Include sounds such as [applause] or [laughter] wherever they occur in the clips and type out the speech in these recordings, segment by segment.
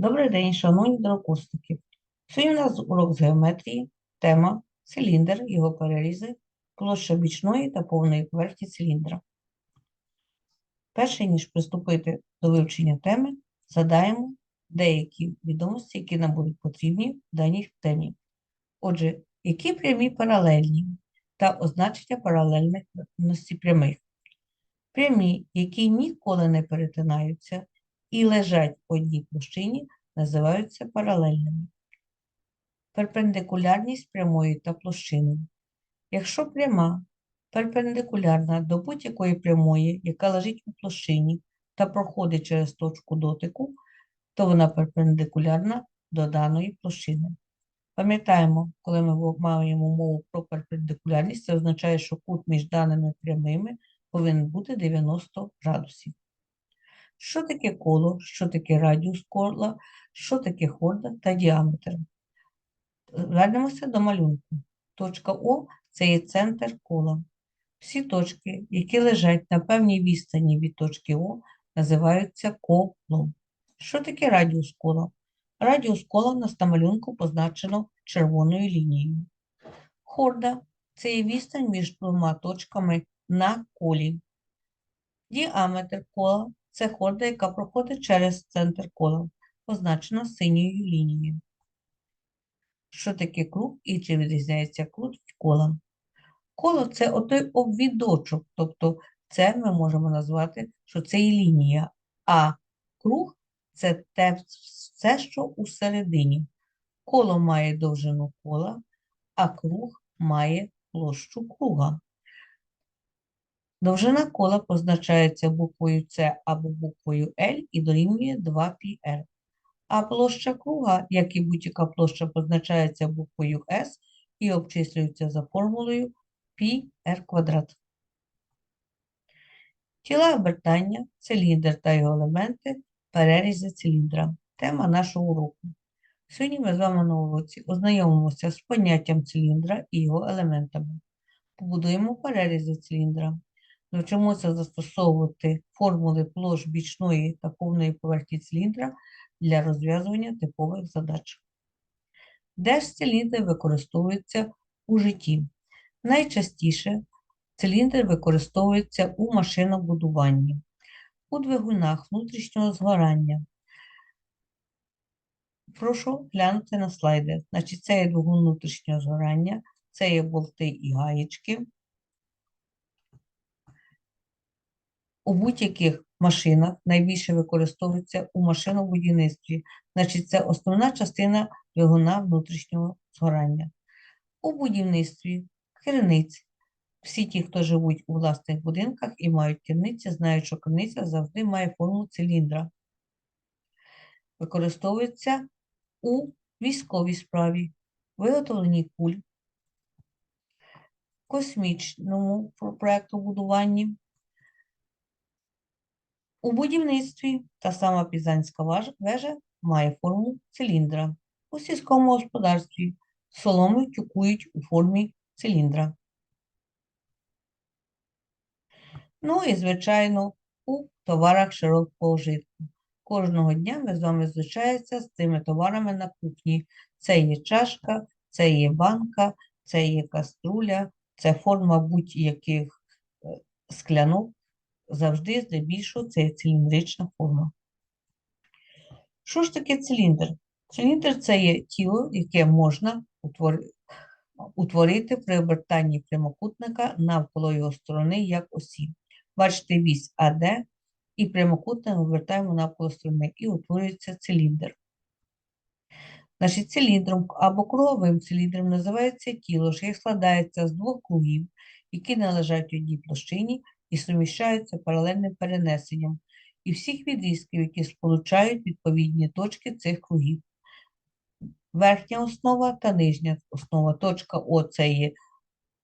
Добрий день, шановні другокурсники. Сьогодні у нас урок з геометрії, тема циліндр, його перерізи, площа бічної та повної поверхні циліндра. Перше, ніж приступити до вивчення теми, задаємо деякі відомості, які нам будуть потрібні в даній темі. Отже, які прямі паралельні та означення паралельності прямих? Прямі, які ніколи не перетинаються і лежать в одній площині, називаються паралельними. Перпендикулярність прямої та площини. Якщо пряма перпендикулярна до будь-якої прямої, яка лежить у площині та проходить через точку дотику, то вона перпендикулярна до даної площини. Пам'ятаємо, коли ми маємо мову про перпендикулярність, це означає, що кут між даними прямими повинен бути 90 градусів. Що таке коло, що таке радіус кола, що таке хорда та діаметр. Вернемося до малюнку. Точка О це є центр кола. Всі точки, які лежать на певній відстані від точки О, називаються колом. Що таке радіус кола? Радіус кола на малюнку позначено червоною лінією. Хорда це є відстань між двома точками на колі. Діаметр кола це хорда, яка проходить через центр кола, позначена синьою лінією. Що таке круг і чи відрізняється круг від кола? Коло це отой обвідочок, тобто це ми можемо назвати, що це і лінія, а круг це те, все, що усередині. Коло має довжину кола, а круг має площу круга. Довжина кола позначається буквою С або буквою L і дорівнює 2πr. А площа круга, як і будь-яка площа, позначається буквою S і обчислюється за формулою πr квадрат. Тіла обертання, циліндр та його елементи, перерізи циліндра. Тема нашого уроку. Сьогодні ми з вами на уроці ознайомимося з поняттям циліндра і його елементами. Побудуємо перерізи циліндра. Навчимося застосовувати формули площ бічної та повної поверхні циліндра для розв'язування типових задач. Де ж циліндр використовується у житті? Найчастіше циліндр використовується у машинобудуванні, у двигунах внутрішнього згорання. Прошу глянути на слайди. Значить, це є двигун внутрішнього згорання, це є болти і гаєчки. У будь-яких машинах найбільше використовується у машинобудівництві, значить це основна частина двигуна внутрішнього згорання. У будівництві керниць. Всі ті, хто живуть у власних будинках і мають керниці, знають, що керниця завжди має форму циліндра. Використовується у військовій справі, виготовленні куль, космічному проєкту у будівництві та сама Пізанська вежа має форму циліндра. У сільському господарстві соломи тюкують у формі циліндра. Ну і, звичайно, у товарах широкого вжитку. Кожного дня ми з вами зустрічаємося з цими товарами на кухні. Це є чашка, це є банка, це є каструля, це форма будь-яких е, склянок завжди здебільшого це є циліндрична форма. Що ж таке циліндр? Циліндр це є тіло, яке можна утворити при обертанні прямокутника навколо його сторони як осі. Бачите, вісь АД і прямокутник обертаємо навколо сторони і утворюється циліндр. Значить, циліндром або круговим циліндром називається тіло, що складається з двох кругів, які належать одній площині і суміщаються паралельним перенесенням, і всіх відрізків, які сполучають відповідні точки цих кругів. Верхня основа та нижня основа. Точка О це є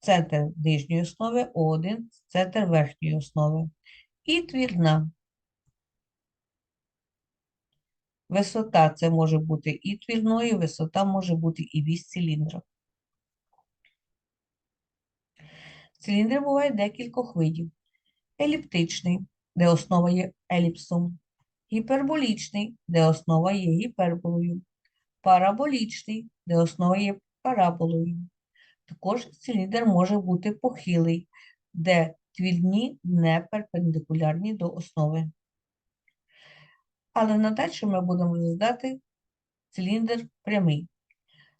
центр нижньої основи, О1 центр верхньої основи. І твірна. Висота це може бути і твірною, висота може бути і вісь циліндра. Циліндри бувають декількох видів еліптичний, де основа є еліпсом, гіперболічний, де основа є гіперболою, параболічний, де основа є параболою. Також циліндр може бути похилий, де твільні не перпендикулярні до основи. Але надалі ми будемо розглядати циліндр прямий.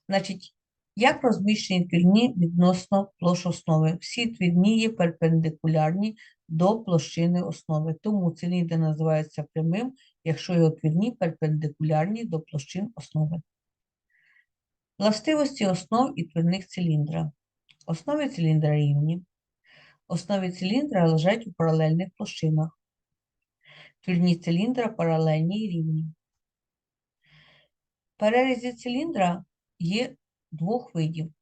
Значить, як розміщені твільні відносно площ основи? Всі твільні є перпендикулярні до площини основи, тому циліндр називається прямим, якщо його твільні перпендикулярні до площин основи. Властивості основ і твільних циліндра. Основи циліндра рівні. Основи циліндра лежать у паралельних площинах. Твільні циліндра паралельні і рівні. Перерізі циліндра є двох видів.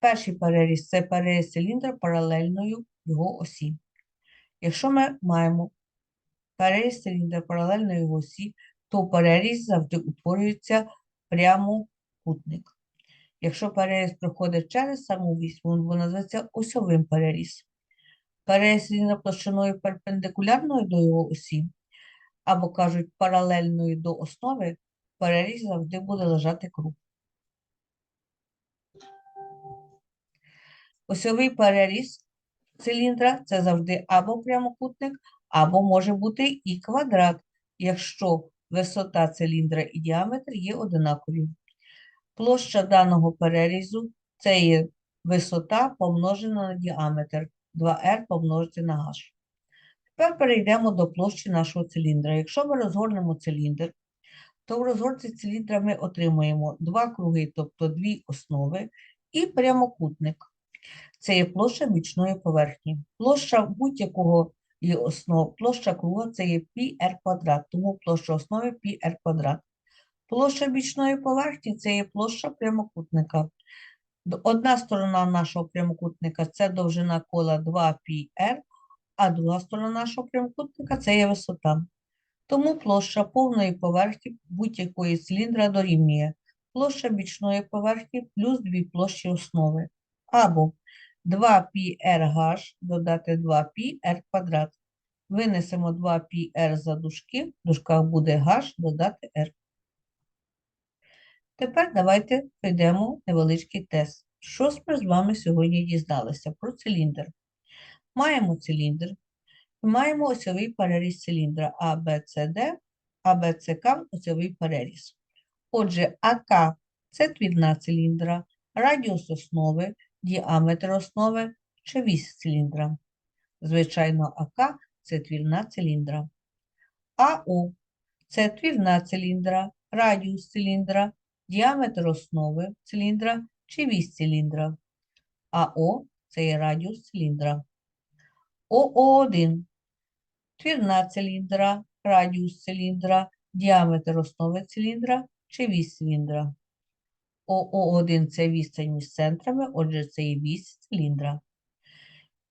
Перший переріз це переріз циліндра паралельною його осі. Якщо ми маємо переріз циліндра паралельно його осі, то переріз завжди утворюється прямокутник. Якщо переріз проходить через саму вісь, він називається осьовим переріз. Переріз циліндра площиною перпендикулярною до його осі, або кажуть паралельною до основи, переріз завжди буде лежати круг. Осьовий переріз циліндра це завжди або прямокутник, або може бути і квадрат, якщо висота циліндра і діаметр є одинакові. Площа даного перерізу це є висота помножена на діаметр 2r помножити на h. Тепер перейдемо до площі нашого циліндра. Якщо ми розгорнемо циліндр, то в розгорці циліндра ми отримуємо два круги, тобто дві основи, і прямокутник Це є площа бічної поверхні. Площа будь-якого є основ, площа круга це є πr квадрат, тому площа основи πr квадрат. Площа бічної поверхні це є площа прямокутника. Д- Одна сторона нашого прямокутника це довжина кола 2πr, а друга сторона нашого прямокутника це є висота. Тому площа повної поверхні будь-якої циліндра дорівнює площа бічної поверхні плюс дві площі основи. Або 2πrh додати 2πr квадрат. Винесемо 2πr за дужки, в дужках буде h додати r. Тепер давайте пройдемо невеличкий тест. Що ж ми з вами сьогодні дізналися про циліндр? Маємо циліндр, і маємо осьовий переріз циліндра А, Б, С, Д, А, Б, С, К – осьовий переріз. Отже, АК – це твірна циліндра, радіус основи, діаметр основи чи вісь циліндра. Звичайно, АК – це твірна циліндра. АО – це твірна циліндра, радіус циліндра, діаметр основи циліндра чи вісь циліндра. АО – це є радіус циліндра. ОО1 – твірна циліндра, радіус циліндра, діаметр основи циліндра чи вісь циліндра. ОО1 – це відстань між центрами, отже, це є вісь циліндра.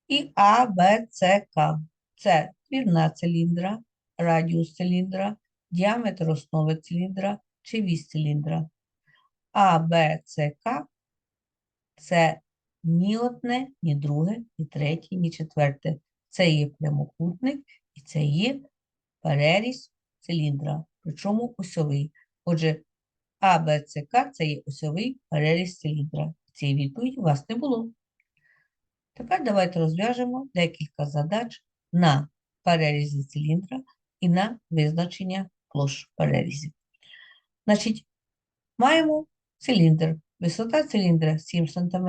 І А, Б, С, К – це твірна циліндра, радіус циліндра, діаметр основи циліндра чи вісь циліндра. А, Б, С, К – це ні одне, ні друге, ні третє, ні четверте. Це є прямокутник і це є переріз циліндра, причому осьовий. Отже, А, Б, С, К – це є осьовий переріз циліндра. Цієї відповіді у вас не було. Тепер давайте розв'яжемо декілька задач на перерізі циліндра і на визначення площ перерізів. Значить, маємо циліндр. Висота циліндра 7 см,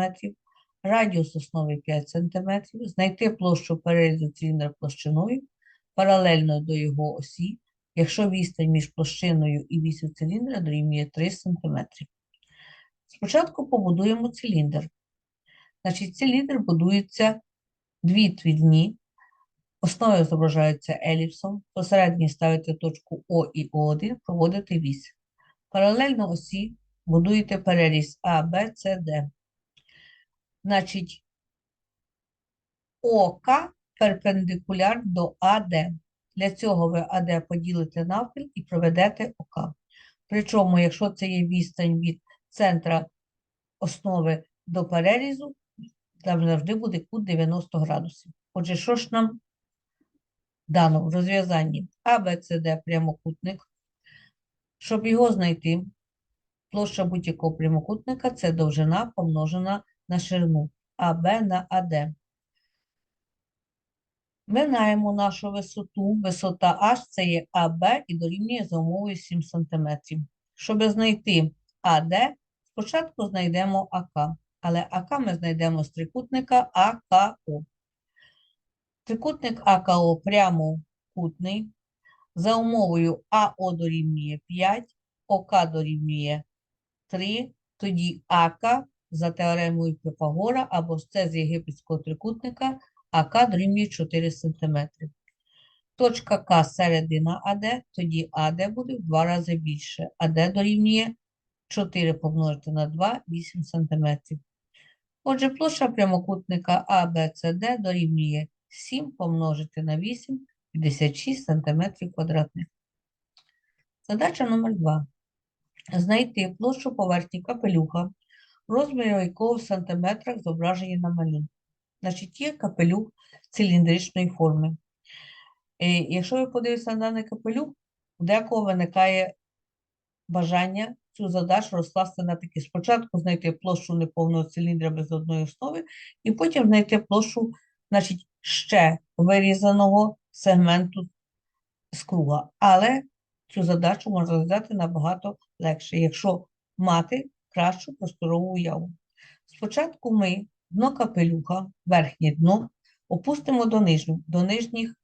радіус основи 5 см, знайти площу перерізу циліндра площиною, паралельно до його осі, якщо відстань між площиною і вісю циліндра дорівнює 3 см. Спочатку побудуємо циліндр. Значить, циліндр будується дві твідні, основи зображаються еліпсом, посередній ставите точку О і О1, проводите вісь. Паралельно осі будуєте переріз А, Б, С, Д. Значить, ОК перпендикуляр до АД. Для цього ви АД поділите навпіл і проведете ОК. Причому, якщо це є відстань від центра основи до перерізу, там завжди буде кут 90 градусів. Отже, що ж нам дано в розв'язанні ABCD прямокутник. Щоб його знайти, площа будь-якого прямокутника це довжина помножена на ширину АБ на АД. Минаємо нашу висоту. Висота H це є АБ і дорівнює за умовою 7 см. Щоб знайти АД, спочатку знайдемо АК. Але АК ми знайдемо з трикутника АКО. Трикутник АКО прямокутний. За умовою АО дорівнює 5, ОК дорівнює 3, тоді АК за теоремою Піфагора або ж це з єгипетського трикутника АК дорівнює 4 см. Точка К середина АД, тоді АД буде в два рази більше. АД дорівнює 4 помножити на 2, 8 см. Отже, площа прямокутника АБЦД дорівнює 7 помножити на 8, 56 см квадратних. Задача номер 2. Знайти площу поверхні капелюха, розміру якого в сантиметрах зображені на малюнку. Значить, є капелюх циліндричної форми. Е, Якщо ви подивитеся на даний капелюх, у декого виникає бажання цю задачу розкласти на такі. Спочатку знайти площу неповного циліндра без одної основи, і потім знайти площу, значить, ще вирізаного сегменту з круга. Але цю задачу можна розв'язати набагато легше, якщо мати кращу просторову уяву. Спочатку ми дно капелюха, верхнє дно, опустимо до нижніх, до нижніх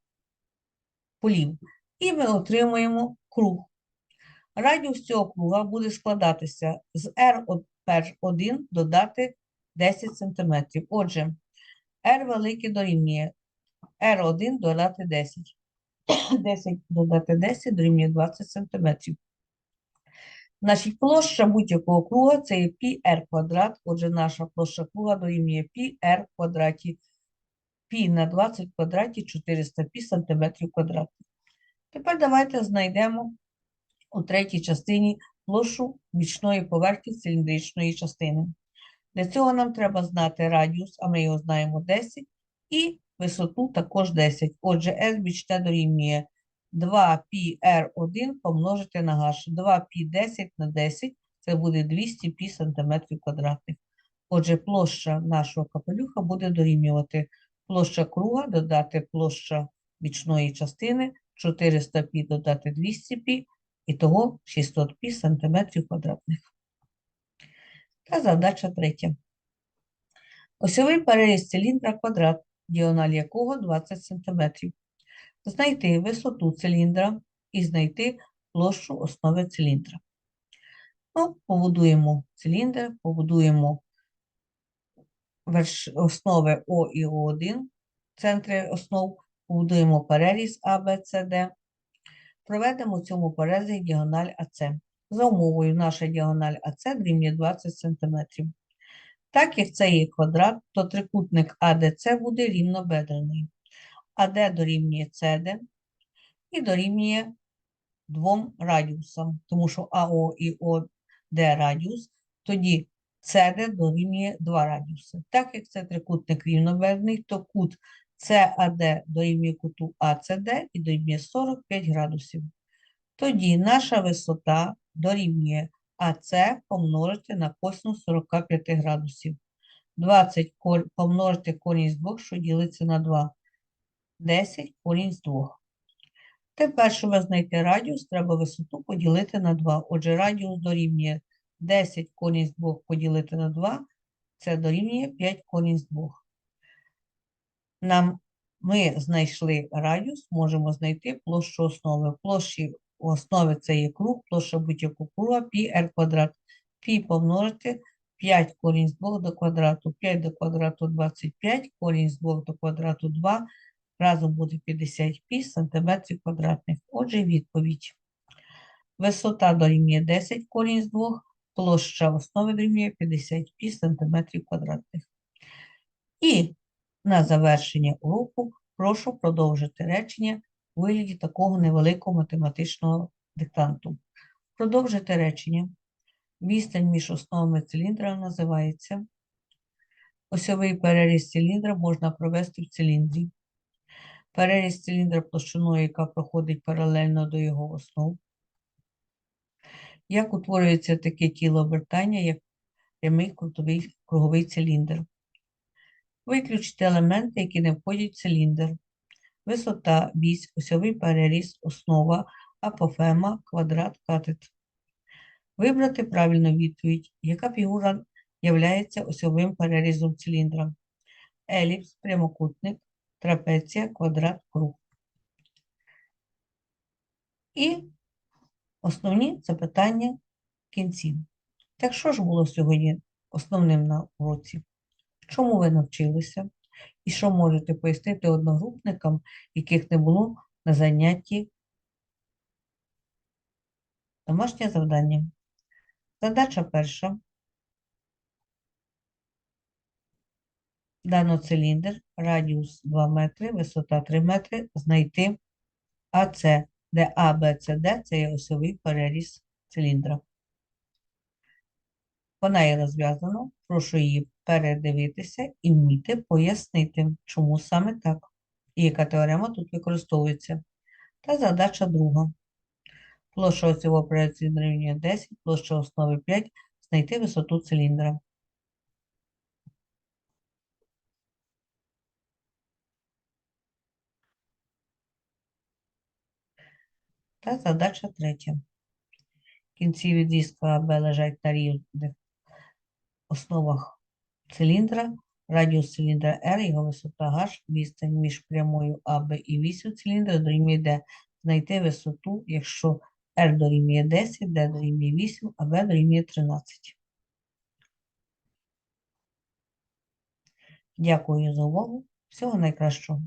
полів. І ми отримуємо круг. Радіус цього круга буде складатися з R1 додати 10 см. Отже, R велике дорівнює R1 додати 10. 10 [coughs] додати 10 дорівнює 20 см. Значить, площа будь-якого круга це є πr квадрат. Отже, наша площа круга дорівнює πr квадраті. Пі на 20 квадраті 400 пі сантиметрів квадратних. Тепер давайте знайдемо у третій частині площу бічної поверхні циліндричної частини. Для цього нам треба знати радіус, а ми його знаємо 10, і висоту також 10. Отже, S бічне дорівнює 2πr1 помножити на h. 2π10 на 10 це буде 200 π сантиметрів квадратних. Отже, площа нашого капелюха буде дорівнювати площа круга, додати площа бічної частини, 400 π додати 200 π, і того 600 π сантиметрів квадратних. Та задача третя. Осьовий переріз циліндра квадрат, діагональ якого 20 см. Знайти висоту циліндра і знайти площу основи циліндра. Ну, побудуємо циліндр, побудуємо верш... основи О і О1, центри основ, побудуємо переріз А, Б, С, Д. Проведемо у цьому перерізі діагональ АЦ. За умовою наша діагональ АЦ дорівнює 20 см. Так як це є квадрат, то трикутник АДЦ буде рівнобедрений. АД дорівнює СД і дорівнює двом радіусам, тому що АО і ОД радіус, тоді СД дорівнює 2 радіуси. Так як це трикутник рівнобедрений, то кут САД дорівнює куту АЦД і дорівнює 45 градусів. Тоді наша висота дорівнює АЦ помножити на косинус 45 градусів. 20 помножити корінь з 2, що ділиться на 2. 10 корінь з 2. Тепер, щоб знайти радіус, треба висоту поділити на 2. Отже, радіус дорівнює 10 корінь з 2 поділити на 2. Це дорівнює 5 корінь з 2. Нам ми знайшли радіус, можемо знайти площу основи. Площі основи це є круг, площа будь-якого круга πr квадрат. Пі помножити 5 корінь з 2 до квадрату, 5 до квадрату 25, корінь з 2 до квадрату 2, разом буде 50 пі сантиметрів квадратних. Отже, відповідь. Висота дорівнює 10 корінь з 2, площа основи дорівнює 50 пі сантиметрів квадратних. І на завершення уроку прошу продовжити речення у вигляді такого невеликого математичного диктанту. Продовжити речення. Відстань між основами циліндра називається. Осьовий переріз циліндра можна провести в циліндрі. Переріз циліндра площиною, яка проходить паралельно до його основ. Як утворюється таке тіло обертання, як прямий крутовий, круговий циліндр. Виключити елементи, які не входять в циліндр. Висота, вісь, осьовий переріз, основа, апофема, квадрат, катет. Вибрати правильну відповідь, яка фігура являється осьовим перерізом циліндра. Еліпс, прямокутник, трапеція, квадрат, круг. І основні запитання в кінці. Так що ж було сьогодні основним на уроці? Чому ви навчилися? І що можете пояснити одногрупникам, яких не було на занятті? Домашнє завдання. Задача перша. Дано циліндр, радіус 2 метри, висота 3 метри, знайти АЦ, де А, Б, С, Д – це є осьовий переріз циліндра. Вона є розв'язана, прошу її передивитися і вміти пояснити, чому саме так, і яка теорема тут використовується. Та задача друга. Площа осьового перерізу циліндра рівнює 10, площа основи 5, знайти висоту циліндра. Та задача третя. Кінці відрізка АБ лежать на рівних основах циліндра, радіус циліндра R, його висота H, відстань між прямою АБ і вісю циліндра дорівнює D. Знайти висоту, якщо R дорівнює 10, D дорівнює 8, а B дорівнює 13. Дякую за увагу. Всього найкращого.